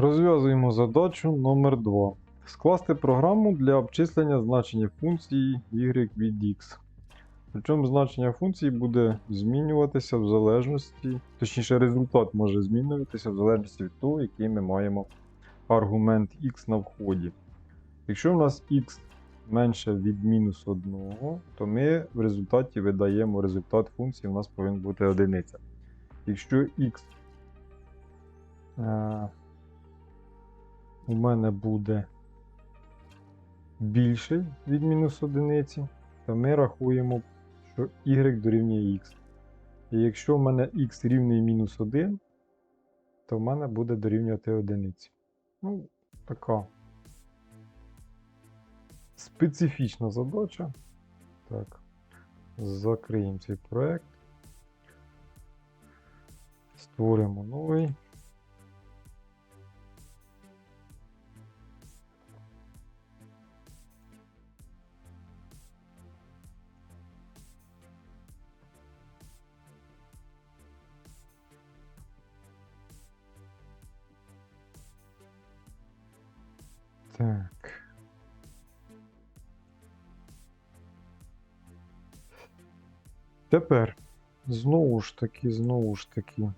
Розв'язуємо задачу номер 2 Скласти програму для обчислення значення функції y від x. Причому значення функції буде змінюватися в залежності, точніше, результат може змінюватися в залежності від того, який ми маємо аргумент x на вході. Якщо в нас x менше від мінус 1, то ми в результаті видаємо результат функції, у нас повинен бути одиниця. Якщо x е, у мене буде більший від мінус одиниці, то ми рахуємо, що y дорівнює x. І якщо в мене x рівний мінус 1, то в мене буде дорівнювати одиниці. Ну, така специфічна задача. Так, закриємо цей проект. Створимо новий. Так. Тепер знову ж таки, знову ж таки.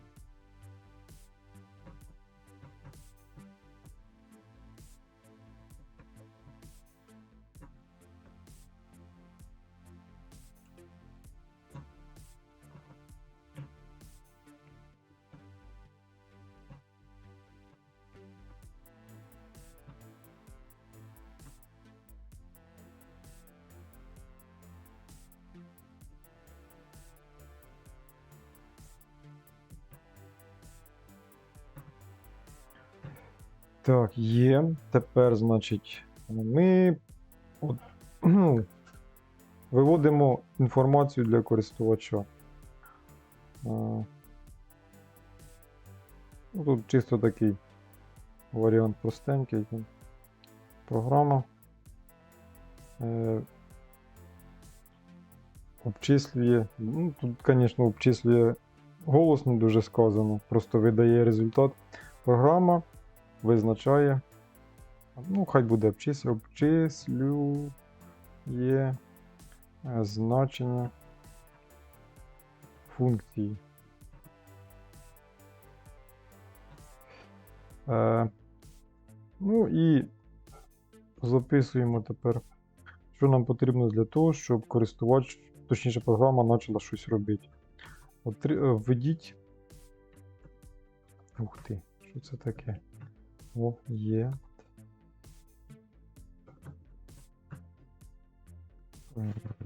Так, є. Тепер, значить, ми от, ну, виводимо інформацію для користувача. Ну, Тут чисто такий варіант простенький. Програма. Е, обчислює. Ну, тут, звісно, обчислює голосно дуже сказано, просто видає результат. Програма визначає. Ну, хай буде обчислює, обчислює е, значення функції. Е, ну і записуємо тепер, що нам потрібно для того, щоб користувач, точніше, програма почала щось робити. Е, Введіть. Ух ти, що це таке? Є.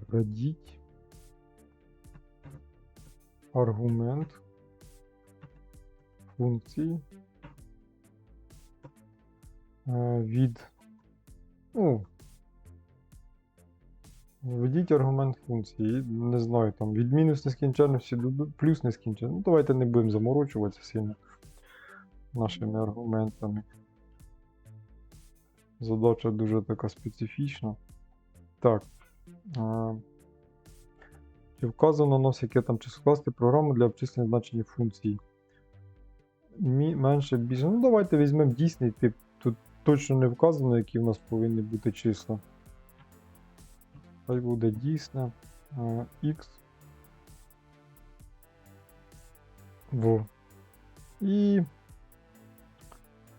Введіть аргумент функції е, від. Ну, введіть аргумент функції. Не знаю, там від мінус нескінченності до плюс нескінченності. Ну, давайте не будемо заморочуватися сильно нашими аргументами. Задача дуже така специфічна. Так. Чи вказано нас, яке там чи скласти програму для обчислення значення функцій? Мі, менше, більше. Ну, давайте візьмемо дійсний тип. Тут точно не вказано, які в нас повинні бути числа. Хай буде дійсне. X. Во. І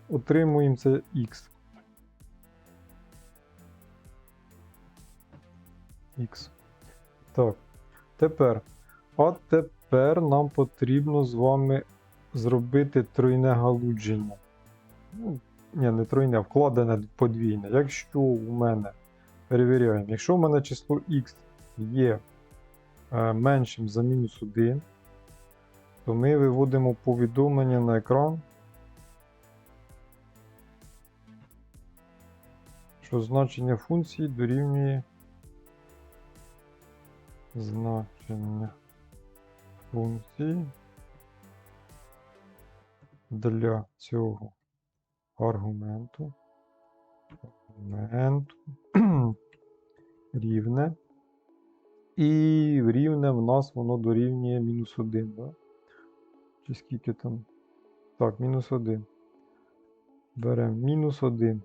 отримуємо це X. X. Так. Тепер. А тепер нам потрібно з вами зробити тройне галудження. Ну, ні, не тройне, а вкладене подвійне. Якщо у мене. Перевіряємо, якщо у мене число X є е, меншим за мінус 1, то ми виводимо повідомлення на екран, що значення функції дорівнює значення функції для цього аргументу. Аргументу рівне. І рівне в нас воно дорівнює мінус 1, да? Чи скільки там? Так, мінус 1. Беремо мінус 1.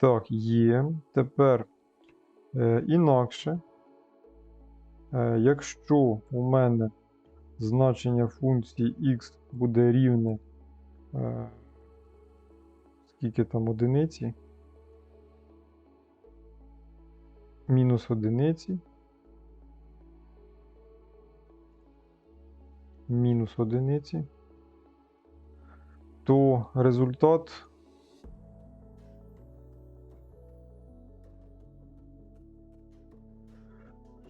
Так, є. Тепер е, інакше. Е, якщо у мене значення функції x буде рівне. Е, скільки там одиниці? Мінус одиниці. Мінус одиниці. То результат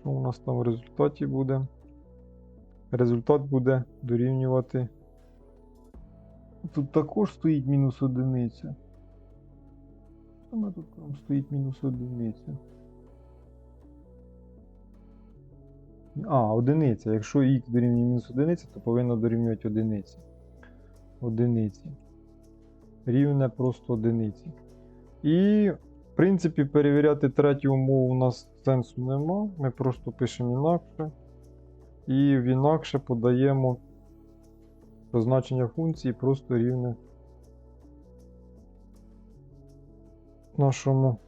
Що у нас там в результаті буде? Результат буде дорівнювати. Тут також стоїть мінус одиниця. Саме тут там стоїть мінус одиниця. А, одиниця. Якщо х дорівнює мінус одиниці, то повинно дорівнювати одиниці. Одиниці. Рівне просто одиниці. І, принципі, перевіряти третю умову у нас сенсу нема. Ми просто пишемо інакше. І в інакше подаємо позначення функції просто рівне нашому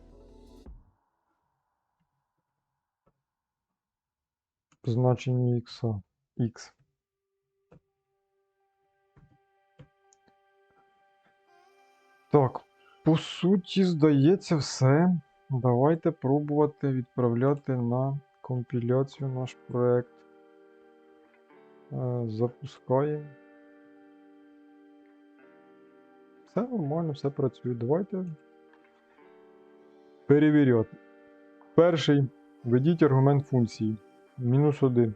значенню x. x. Так, по суті, здається, все. Давайте пробувати відправляти на компіляцію наш проект. Е, Запускаємо. Все нормально, все працює. Давайте перевіряти. Перший. Введіть аргумент функції. Мінус 1.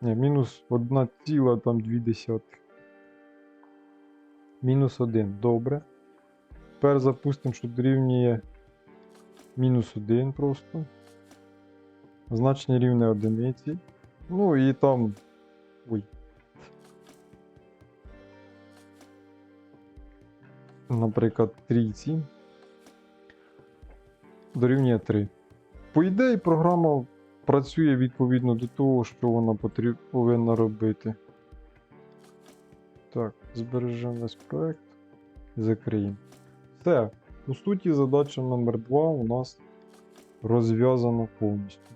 Ні, мінус 1,2. Мінус 1. Добре. Тепер запустимо, що дорівнює мінус 1 просто. Значення рівне одиниці. Ну і там. Ой. Наприклад, трійці. Дорівнює 3. По ідеї, програма працює відповідно до того, що вона потріб... повинна робити. Так, збережемо весь проект і закриємо. Все. По суті, задача номер 2 у нас розв'язана повністю.